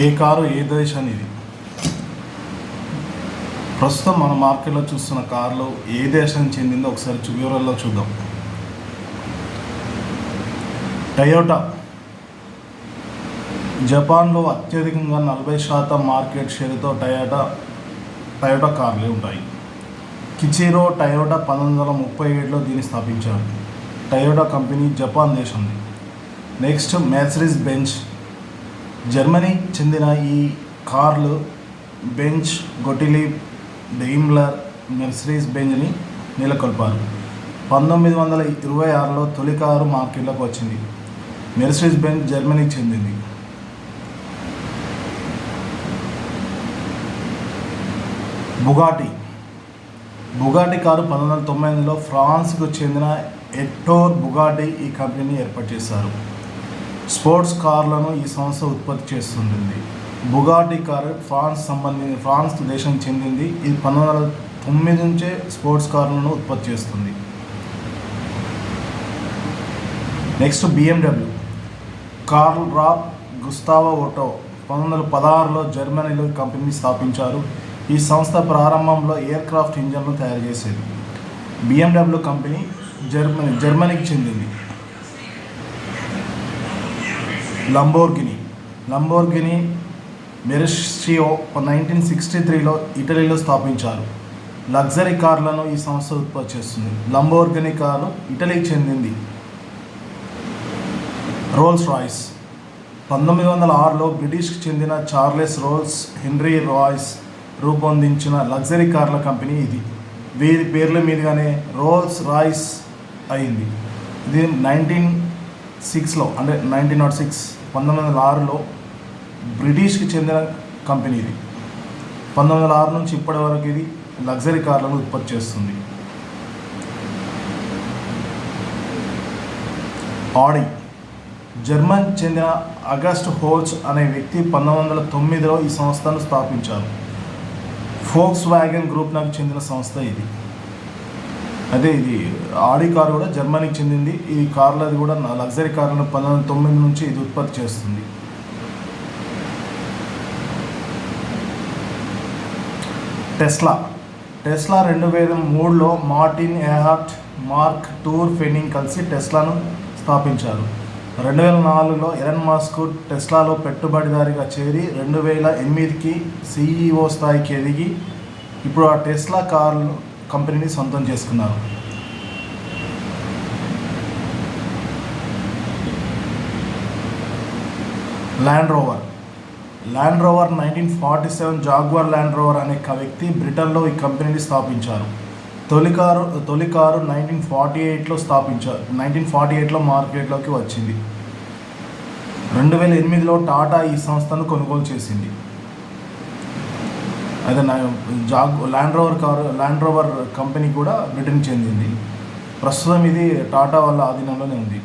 ఏ car ఏ దేశం ఇది? ప్రస్తుతం మన మార్కెట్లో చూస్తున్న కార్లు ఏ దేశం చెందిందో ఒకసారి వివరాల్లో చూద్దాం. టయోటా జపాన్లో అత్యధికంగా నలభై శాతం మార్కెట్ షేర్తో టయోటా టయోటా కార్లే ఉంటాయి. కిచిరో టయోటా పంతొమ్మిది వందల ముప్పై ఏడులో దీన్ని స్థాపించారు. టయోటా కంపెనీ జపాన్ దేశంది. నెక్స్ట్ మెర్సిడీస్ బెంచ్ జర్మనీ చెందిన ఈ కార్లు బెంచ్ గొటిలి డెయిమ్లర్ మెర్సరీస్ బెంజ్ని నెలకొల్పారు. పంతొమ్మిది వందల ఇరవై ఆరులో తొలి కారు మార్కెట్లోకి వచ్చింది. మెర్సరీస్ బెంజ్ జర్మనీకి చెందింది. బుగాటి. బుగాటి కారు పంతొమ్మిది వందల తొంభై ఎనిమిదిలో ఫ్రాన్స్కు చెందిన ఎట్టోర్ బుగాటి ఈ కంపెనీని ఏర్పాటు చేశారు. స్పోర్ట్స్ కార్లను ఈ సంస్థ ఉత్పత్తి చేస్తుంది బుగాటి కార్ ఫ్రాన్స్ సంబంధించి ఫ్రాన్స్ దేశం చెందింది. ఇది పంతొమ్మిది వందల తొమ్మిది నుంచే స్పోర్ట్స్ కార్లను ఉత్పత్తి చేస్తుంది. Next BMW Karl Rapp Gustav Otto పంతొమ్మిది వందల పదహారులో జర్మనీలో కంపెనీ స్థాపించారు. ఈ సంస్థ ప్రారంభంలో ఎయిర్ క్రాఫ్ట్ ఇంజన్లు తయారు చేసేది. బిఎండబ్ల్యూ కంపెనీ జర్మనీ జర్మనీకి చెందింది. లంబోర్గిని లంబోర్గిని మెరిషియో నైన్టీన్ సిక్స్టీ త్రీలో ఇటలీలో స్థాపించారు. లగ్జరీ కార్లను ఈ సంస్థ ఉత్పత్తి చేస్తుంది. లంబోర్గిని కారు ఇటలీకి చెందింది. రోల్స్ రాయిస్ పంతొమ్మిది వందల ఆరులో బ్రిటిష్కి చెందిన చార్లెస్ రోల్స్ హెన్రీ రాయ్స్ రూపొందించిన లగ్జరీ కార్ల కంపెనీ ఇది. వీరి పేర్ల మీదుగానే రోల్స్ రాయిస్ అయింది. ఇది నైన్టీన్ సిక్స్లో అంటే నైన్టీన్ నాట్ సిక్స్ పంతొమ్మిది వందల ఆరులో బ్రిటిష్కి చెందిన కంపెనీ ఇది. పంతొమ్మిది వందల ఆరు నుంచి ఇప్పటి వరకు ఇది లగ్జరీ కార్లను ఉత్పత్తి చేస్తుంది. ఆడి జర్మన్ చెందిన అగస్ట్ హోల్స్ అనే వ్యక్తి పంతొమ్మిది వందల తొమ్మిదిలో ఈ సంస్థను స్థాపించారు. ఫోక్స్ వ్యాగన్ గ్రూప్ నాకు చెందిన సంస్థ ఇది. అదే ఇది ఆడి కారు కూడా జర్మనీకి చెందింది. ఈ కార్లు అది కూడా లగ్జరీ కార్లను పంతొమ్మిది తొమ్మిది నుంచి ఇది ఉత్పత్తి చేస్తుంది. టెస్లా. టెస్లా రెండు వేల మూడులో Martin Eberhard Marc Tarpenning కలిసి టెస్లాను స్థాపించారు. రెండు వేల నాలుగులో ఎలన్ మాస్క్ టెస్లాలో పెట్టుబడిదారిగా చేరి రెండు వేల ఎనిమిదికి సిఈఓ స్థాయికి ఎదిగి ఇప్పుడు ఆ టెస్లా కార్లు కంపెనీని సొంతం చేసుకున్నారు. Land Rover Land Rover nineteen forty seven Jaguar Land Rover అనే వ్యక్తి బ్రిటన్లో ఈ కంపెనీని స్థాపించారు. తొలి కారు తొలి కారు నైన్టీన్ ఫార్టీ ఎయిట్లో స్థాపించారు నైన్టీన్ ఫార్టీ ఎయిట్లో మార్కెట్లోకి వచ్చింది. రెండు వేల ఎనిమిదిలో టాటా ఈ సంస్థను కొనుగోలు చేసింది. అయితే నా Jag Land Rover car Land Rover company కూడా బ్రిటన్ చెందింది. ప్రస్తుతం ఇది టాటా వాళ్ళ ఆధీనంలోనే ఉంది.